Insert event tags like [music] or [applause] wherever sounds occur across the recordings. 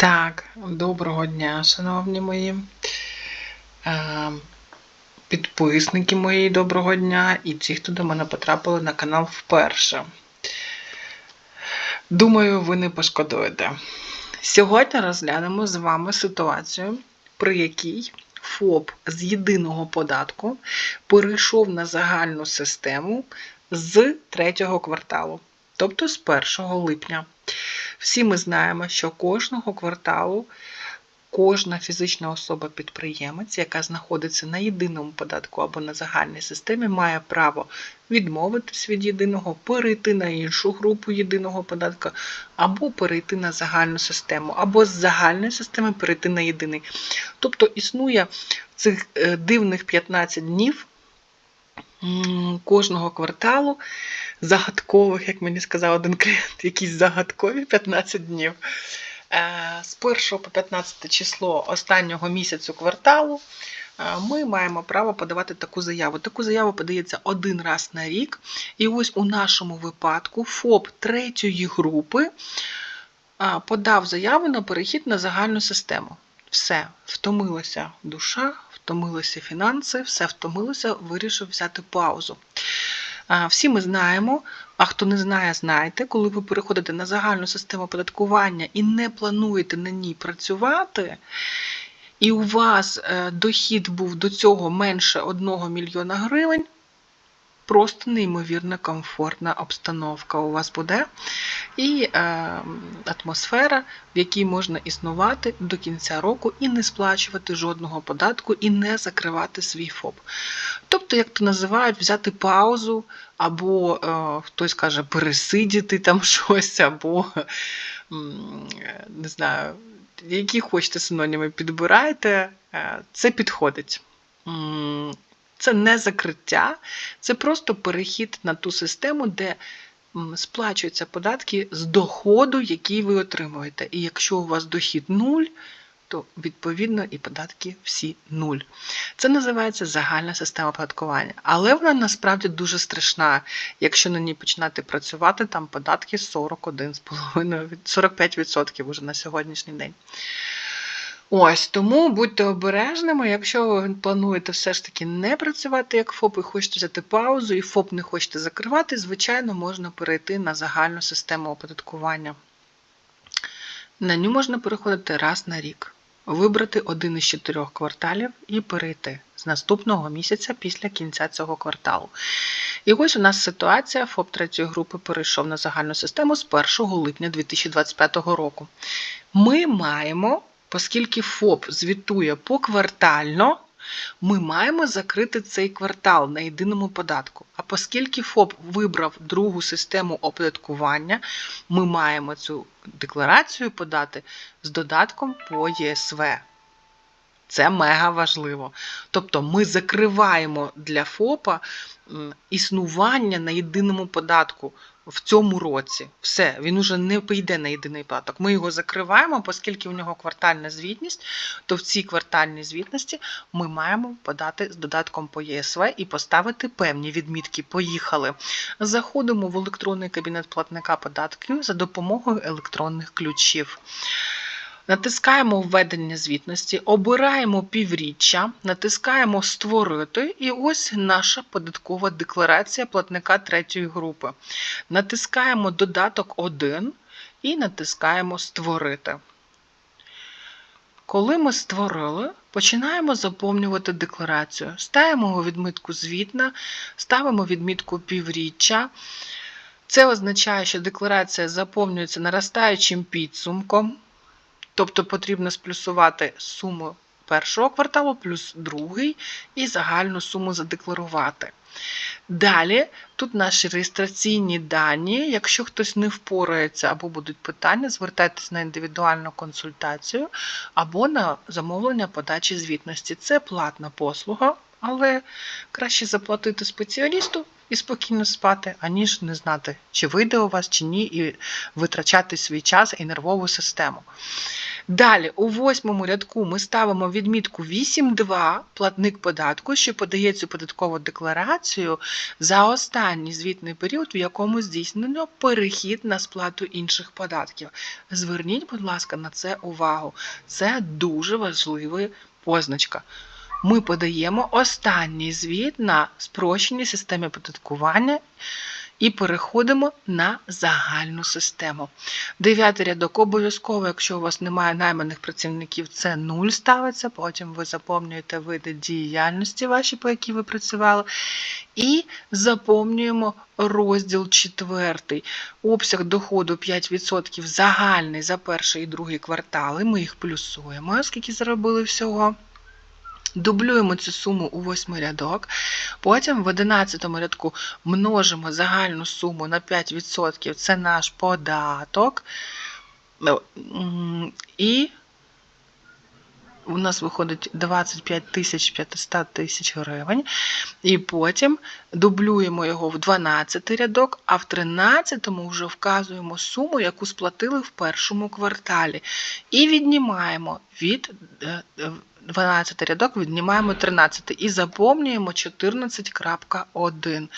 Так, доброго дня, шановні мої е, підписники мої, доброго дня і ті, хто до мене потрапили на канал вперше. Думаю, ви не пошкодуєте. Сьогодні розглянемо з вами ситуацію, при якій ФОП з єдиного податку перейшов на загальну систему з третього кварталу, тобто з 1 липня. Всі ми знаємо, що кожного кварталу кожна фізична особа-підприємець, яка знаходиться на єдиному податку або на загальній системі, має право відмовитись від єдиного, перейти на іншу групу єдиного податку, або перейти на загальну систему, або з загальної системи перейти на єдиний. Тобто існує цих е, дивних 15 днів кожного кварталу загадкових, як мені сказав один клієнт, якісь загадкові 15 днів. Е, З 1 по 15 число останнього місяцю кварталу е, ми маємо право подавати таку заяву. Таку заяву подається один раз на рік. І ось у нашому випадку ФОП третьої групи е, подав заяву на перехід на загальну систему. Все, втомилася душа, втомилися фінанси, все втомилося, вирішив взяти паузу. Всі ми знаємо, а хто не знає, знайте, коли ви переходите на загальну систему оподаткування і не плануєте на ній працювати, і у вас е, дохід був до цього менше 1 мільйона гривень, просто неймовірно комфортна обстановка у вас буде. І е, атмосфера, в якій можна існувати до кінця року і не сплачувати жодного податку, і не закривати свій ФОП. Тобто, як то називають, взяти паузу, або е, хтось каже пересидіти там [laughs] щось, або не знаю, які хочете синоніми підбирайте, е, це підходить. Це не закриття, це просто перехід на ту систему, де сплачуються податки з доходу, який ви отримуєте. І якщо у вас дохід нуль, то відповідно і податки всі нуль. Це називається загальна система оподаткування. Але вона насправді дуже страшна. Якщо на ній починати працювати, там податки 41,5%, 45% уже на сьогоднішній день. Ось тому будьте обережними, якщо ви плануєте все ж таки не працювати як ФОП і хочете взяти паузу, і ФОП не хочете закривати, звичайно, можна перейти на загальну систему оподаткування. На ню можна переходити раз на рік, вибрати один із чотирьох кварталів і перейти з наступного місяця після кінця цього кварталу. І ось у нас ситуація ФОП третьої групи перейшов на загальну систему з 1 липня 2025 року. Ми маємо, оскільки ФОП звітує поквартально, ми маємо закрити цей квартал на єдиному податку. А оскільки ФОП вибрав другу систему оподаткування, ми маємо цю декларацію подати з додатком по ЄСВ. Це мега важливо. Тобто ми закриваємо для ФОПа існування на єдиному податку в цьому році. Все, він уже не прийде на єдиний податок. Ми його закриваємо, оскільки у нього квартальна звітність, то в цій квартальній звітності ми маємо подати з додатком по ЄСВ і поставити певні відмітки. Поїхали. Заходимо в електронний кабінет платника податків за допомогою електронних ключів. Натискаємо введення звітності, обираємо півріччя, натискаємо Створити, і ось наша податкова декларація платника третьої групи. Натискаємо додаток 1 і натискаємо Створити. Коли ми створили, починаємо заповнювати декларацію. Ставимо відмітку звітна, ставимо відмітку півріччя. Це означає, що декларація заповнюється наростаючим підсумком. Тобто потрібно сплюсувати суму першого кварталу плюс другий і загальну суму задекларувати. Далі тут наші реєстраційні дані. Якщо хтось не впорається або будуть питання, звертайтесь на індивідуальну консультацію або на замовлення подачі звітності. Це платна послуга, але краще заплатити спеціалісту і спокійно спати, аніж не знати, чи вийде у вас, чи ні, і витрачати свій час і нервову систему. Далі, у восьмому рядку ми ставимо відмітку 8.2 платник податку, що подає цю податкову декларацію за останній звітний період, в якому здійснено перехід на сплату інших податків. Зверніть, будь ласка, на це увагу. Це дуже важлива позначка. Ми подаємо останній звіт на спрощеній системі податкування і переходимо на загальну систему. Дев'ятий рядок обов'язково, якщо у вас немає найманих працівників, це 0 ставиться, потім ви заповнюєте види діяльності ваші, по якій ви працювали, і заповнюємо розділ четвертий. Обсяг доходу 5% загальний за перший і другий квартали. Ми їх плюсуємо, скільки заробили всього. Дублюємо цю суму у восьмий рядок, потім в 11 рядку множимо загальну суму на 5%, це наш податок. Ну, І у нас виходить 25 тисяч 500 тисяч гривень. І потім дублюємо його в 12 рядок, а в 13-му вже вказуємо суму, яку сплатили в першому кварталі. І віднімаємо від е, е, 12 рядок, віднімаємо 13 і заповнюємо 14.1.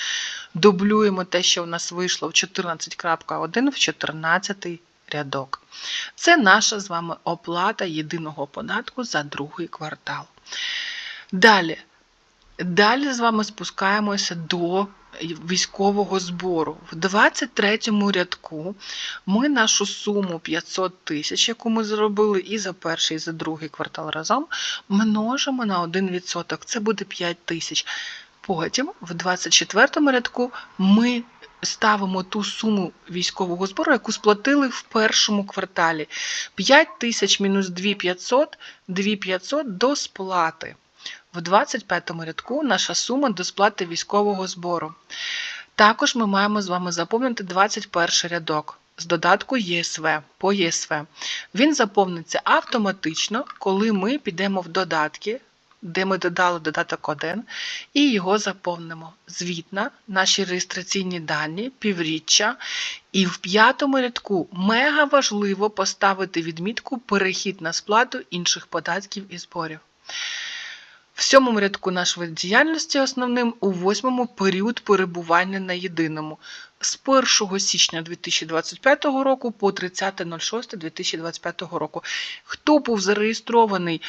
Дублюємо те, що у нас вийшло в 14.1 в 14 рядок. Це наша з вами оплата єдиного податку за другий квартал. Далі. Далі з вами спускаємося до військового збору. В 23 рядку ми нашу суму 500 тисяч, яку ми зробили і за перший, і за другий квартал разом, множимо на 1%. Це буде 5 тисяч. Потім, в 24 рядку, ми ставимо ту суму військового збору, яку сплатили в першому кварталі. 5 тисяч мінус 2500, 2500 до сплати. В 25 рядку наша сума до сплати військового збору. Також ми маємо з вами заповнити 21 рядок з додатку ЄСВ по ЄСВ. Він заповниться автоматично, коли ми підемо в додатки, де ми додали додаток 1, і його заповнимо. Звітна, наші реєстраційні дані, півріччя. І в п'ятому рядку мега важливо поставити відмітку перехід на сплату інших податків і зборів. В сьомому рядку наш вид діяльності основним, у восьмому період перебування на єдиному з 1 січня 2025 року по 30.06.2025 року. Хто був зареєстрований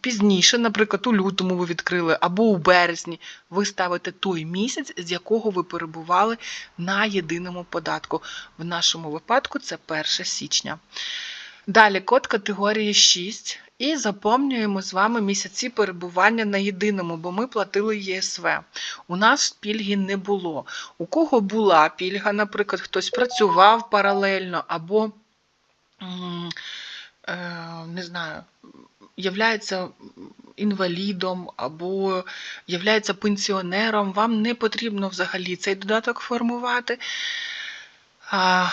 пізніше, наприклад, у лютому ви відкрили або у березні, ви ставите той місяць, з якого ви перебували на єдиному податку. В нашому випадку це 1 січня. Далі код категорії 6 і заповнюємо з вами місяці перебування на єдиному, бо ми платили ЄСВ. У нас пільги не було. У кого була пільга, наприклад, хтось працював паралельно або е, не знаю, являється інвалідом або являється пенсіонером, вам не потрібно взагалі цей додаток формувати.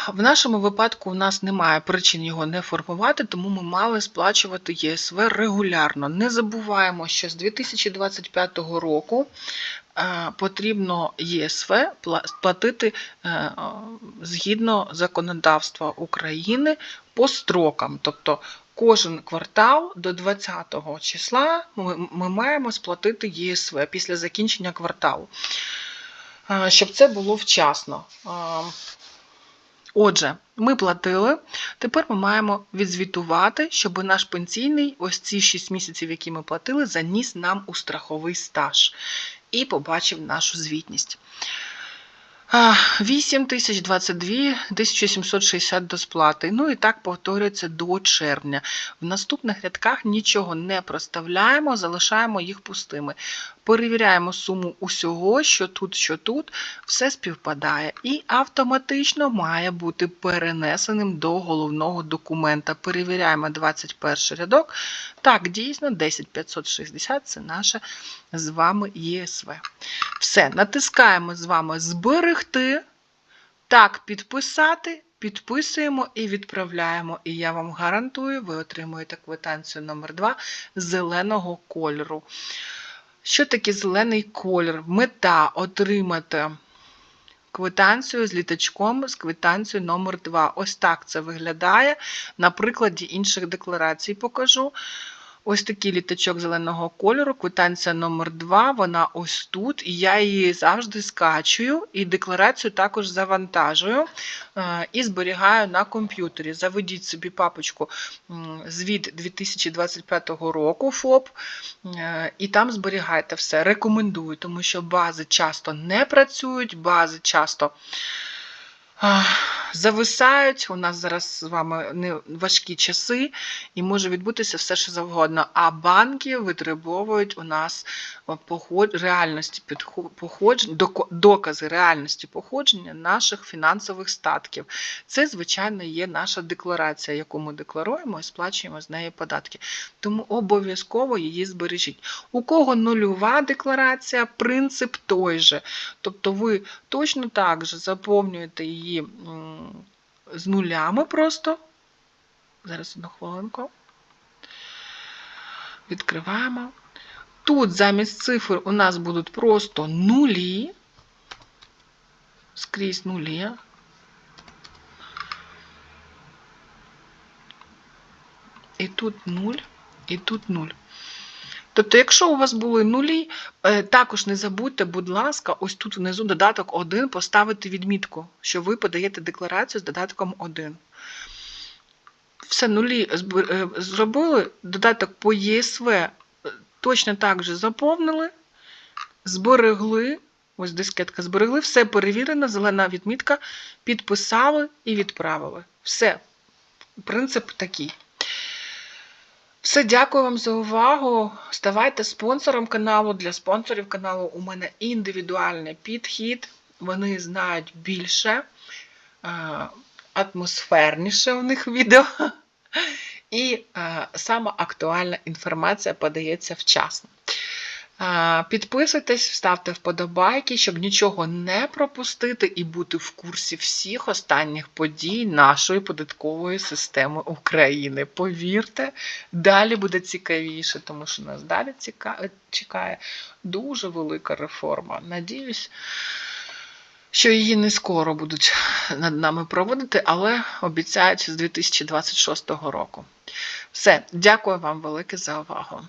В нашому випадку у нас немає причин його не формувати, тому ми мали сплачувати ЄСВ регулярно. Не забуваємо, що з 2025 року е, потрібно ЄСВ пла- платити е, згідно законодавства України по строкам. Тобто кожен квартал до 20 числа ми, ми маємо сплатити ЄСВ після закінчення кварталу, Е, щоб це було вчасно. Отже, ми платили, тепер ми маємо відзвітувати, щоб наш пенсійний, ось ці 6 місяців, які ми платили, заніс нам у страховий стаж і побачив нашу звітність. А, 8 тисяч 22 1760 до сплати. Ну і так повторюється до червня. В наступних рядках нічого не проставляємо, залишаємо їх пустими. Перевіряємо суму усього, що тут, що тут, все співпадає. І автоматично має бути перенесеним до головного документа. Перевіряємо 21 рядок. Так, дійсно, 10560 це наше з вами ЄСВ. Все, натискаємо з вами зберегти. Так, підписати, підписуємо і відправляємо. І я вам гарантую, ви отримуєте квитанцію номер 2 зеленого кольору. Що таке зелений колір? Мета отримати квитанцію з літачком, з квитанцією номер 2 Ось так це виглядає. На прикладі інших декларацій покажу. Ось такий літачок зеленого кольору, квитанція номер 2 вона ось тут, і я її завжди скачую, і декларацію також завантажую е, і зберігаю на комп'ютері. Заведіть собі папочку звіт 2025 року ФОП, е, і там зберігайте все. Рекомендую, тому що бази часто не працюють, бази часто. Зависають, у нас зараз з вами не важкі часи, і може відбутися все, що завгодно. А банки витребовують у нас поход... реальності походження, докази реальності походження наших фінансових статків. Це, звичайно, є наша декларація, яку ми декларуємо і сплачуємо з неї податки. Тому обов'язково її збережіть. У кого нульова декларація, принцип той же. Тобто ви точно так же заповнюєте її з нулями просто. Зараз одну хвилинку. Відкриваємо. Тут замість цифр у нас будуть просто нулі. Скрізь нулі. І тут 0, і тут 0. Тобто, якщо у вас були нулі, е, також не забудьте, будь ласка, ось тут внизу додаток 1 поставити відмітку, що ви подаєте декларацію з додатком 1. Все нулі е, зробили, додаток по ЄСВ е, точно так же заповнили, зберегли, ось дискетка зберегли, все перевірено, зелена відмітка, підписали і відправили. Все. Принцип такий. Все, дякую вам за увагу. Ставайте спонсором каналу. Для спонсорів каналу у мене індивідуальний підхід. Вони знають більше, е, атмосферніше у них відео. І саме сама актуальна інформація подається вчасно. Підписуйтесь, ставте вподобайки, щоб нічого не пропустити і бути в курсі всіх останніх подій нашої податкової системи України. Повірте, далі буде цікавіше, тому що нас далі чекає дуже велика реформа. Надіюсь, що її не скоро будуть над нами проводити, але обіцяють з 2026 року. Все, дякую вам велике за увагу.